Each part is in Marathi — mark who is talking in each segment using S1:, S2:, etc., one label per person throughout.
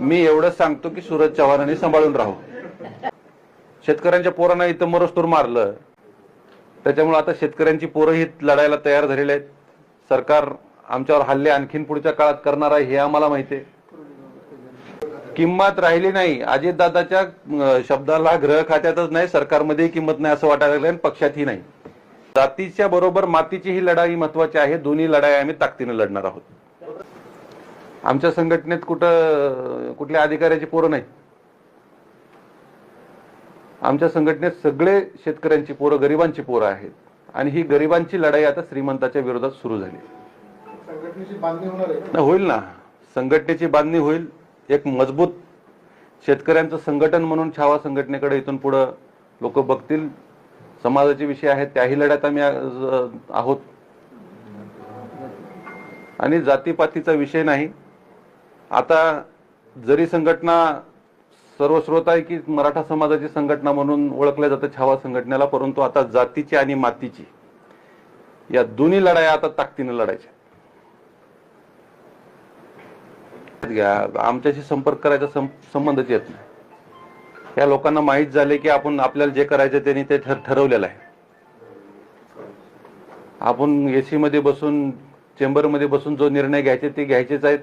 S1: मी एवढंच सांगतो की सूरज चव्हाणांनी सांभाळून राहू. शेतकऱ्यांच्या पोरांना इथं मरस्तूर मारलं. त्याच्यामुळे आता शेतकऱ्यांची पोरं ही लढायला तयार झालेले आहेत. सरकार आमच्यावर हल्ले आणखीन पुढच्या काळात करणार आहे हे आम्हाला माहिती आहे. किंमत राहिली नाही. अजितदादाच्या शब्दाला ग्रह खात्यातच नाही सरकारमध्येही किंमत नाही असं वाटायला लागलं आणि पक्षातही नाही. जातीच्या बरोबर मातीची ही लढाई महत्वाची आहे. दोन्ही लढाई आम्ही ताकदीने लढणार आहोत. आमच्या संघटनेत कुठं कुठल्या अधिकाऱ्याची पोरं नाही. आमच्या संघटनेत सगळे शेतकऱ्यांची पोरं गरिबांची पोरं आहेत. आणि ही गरिबांची लढाई आता श्रीमंताच्या विरोधात सुरू झाली.
S2: संघटनेची बांधणी होणार आहे.
S1: नाही, होईल ना. संघटनेची बांधणी होईल. एक मजबूत शेतकऱ्यांचं संघटन म्हणून छावा संघटनेकडे इथून पुढं लोक बघतील. समाजाचे विषय आहेत त्याही लढ्यात आम्ही आहोत. आणि जातीपातीचा विषय नाही. आता जरी संघटना सर्वस्रोत आहे की मराठा समाजाची संघटना म्हणून ओळखल्या जातं छावा संघटनेला परंतु आता जातीची आणि मातीची या दोन्ही लढाया आता ताकदीने लढायच्या घ्या आमच्याशी संपर्क करायचा सं- संबंधच येत नाही. या लोकांना माहीत झाले की आपण आपल्याला जे करायचं त्यांनी ते ठर- ठरवलेलं आहे. आपण एसी मध्ये बसून चेंबरमध्ये बसून जो निर्णय घ्यायचे ते घ्यायचेच आहेत.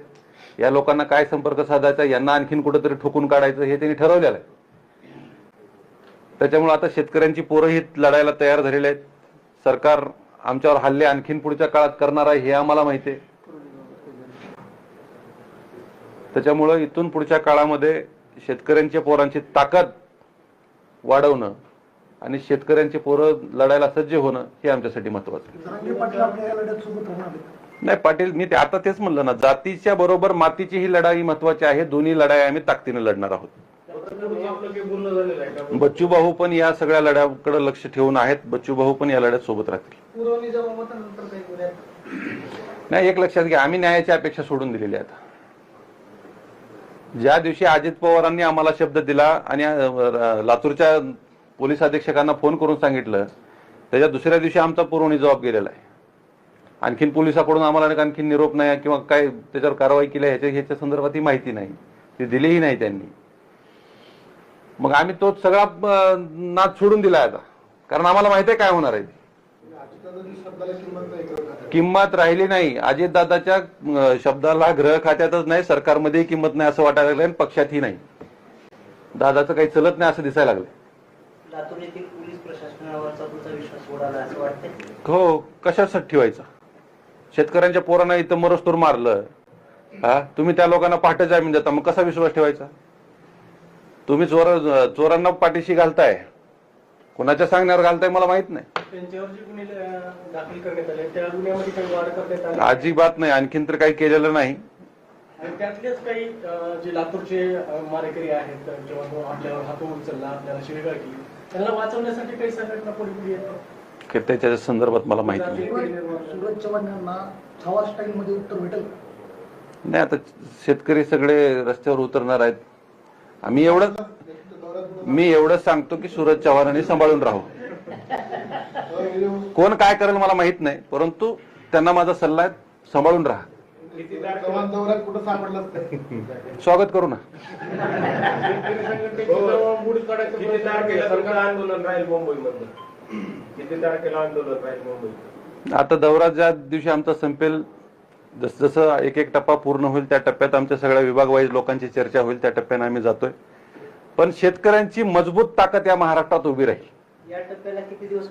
S1: या लोकांना काय संपर्क साधायचा यांना आणखीन कुठेतरी ठोकून काढायचं हे त्यांनी ठरवलेलं आहे. त्याच्यामुळे आता शेतकऱ्यांची पोरं ही लढायला तयार झालेले आहेत. सरकार आमच्यावर हल्ले आणखीन पुढच्या काळात करणार आहे हे आम्हाला माहिती आहे. त्याच्यामुळं इथून पुढच्या काळामध्ये शेतकऱ्यांच्या पोरांची ताकद वाढवणं आणि शेतकऱ्यांची पोरं लढायला सज्ज होणं हे आमच्यासाठी महत्वाचं नाही पाटील मी ते आता तेच म्हणलं ना जातीच्या बरोबर मातीची ही लढाई महत्वाची आहे दोन्ही लढाई आम्ही ताकदीने लढणार आहोत. बच्चू भाऊ पण या सगळ्या लढ्याकडे लक्ष ठेवून आहेत बच्चू भाऊ पण या लढ्यात सोबत राहतील. नाही एक लक्षात घ्या आम्ही न्यायाची अपेक्षा सोडून दिलेली आता. ज्या दिवशी अजित पवारांनी आम्हाला शब्द दिला आणि लातूरच्या पोलीस अधीक्षकांना फोन करून सांगितलं त्याच्या दुसऱ्या दिवशी आमचा पुरवणी जबाब गेलेला आहे. आणखीन पोलिसाकडून आम्हाला आणखीन निरोप नाही किंवा काय त्याच्यावर कारवाई केली आहे ह्याच्या ह्याच्या संदर्भात ही माहिती नाही. ती दिलीही नाही त्यांनी. मग आम्ही तो सगळा नाद सोडून दिलाय आता. कारण आम्हाला माहिती आहे काय होणार आहे
S2: किंमत
S1: राहिली नाही. अजितदादाच्या शब्दाला ग्रह खात्यातच नाही सरकारमध्येही किंमत नाही असं वाटायला लागलं आणि पक्षातही नाही. दादाचं काही चलत नाही असं दिसायला लागलं हो कशासाठी ठेवायचा? शेतकऱ्यांच्या पोरांना इथं मरस्तूर मारलं हा? तुम्ही त्या लोकांना पहाटे जामीन देता मग कसा विश्वास ठेवायचा? तुम्ही चोर चोरांना पाठीशी घालताय. कोणाच्या सांगण्यावर घालताय मला माहीत नाही. अजिबात नाही आणखीन तर काही केलेलं नाही.
S3: त्यातलेच काही जे लातूरचे मारेकरी आहेत अं, जेव्हा तो आपल्यावर हात उचलला आपल्याला शिवीगाळ केली त्यांना वाचवण्यासाठी काही संघटना पुढे पुढे येतात?
S1: की त्याच्या संदर्भात मला माहिती नाही.
S2: सूरज चव्हाण यांना छावा स्टाईल मध्ये उत्तर भेटेल?
S1: नाही आता शेतकरी सगळे रस्त्यावर उतरणार आहेत. आम्ही एवढं मी एवढंच सांगतो की सूरज चव्हाणांनी सांभाळून राहू. कोण काय करेल मला माहीत नाही परंतु त्यांना माझा सल्ला आहे सांभाळून राहा. स्वागत करू ना.
S4: आंदोलन राहील मुंबईमधलं किती तारखेला आंदोलन? राहील मुंबईत
S1: आता दौरा ज्या दिवशी आमचा संपेल जस जसं एक एक टप्पा पूर्ण होईल त्या टप्प्यात आमच्या सगळ्या विभाग वाईज लोकांची चर्चा होईल त्या टप्प्याने आम्ही जातोय. पण शेतकऱ्यांची मजबूत ताकद या महाराष्ट्रात उभी राहील.
S5: या टप्प्याला किती दिवस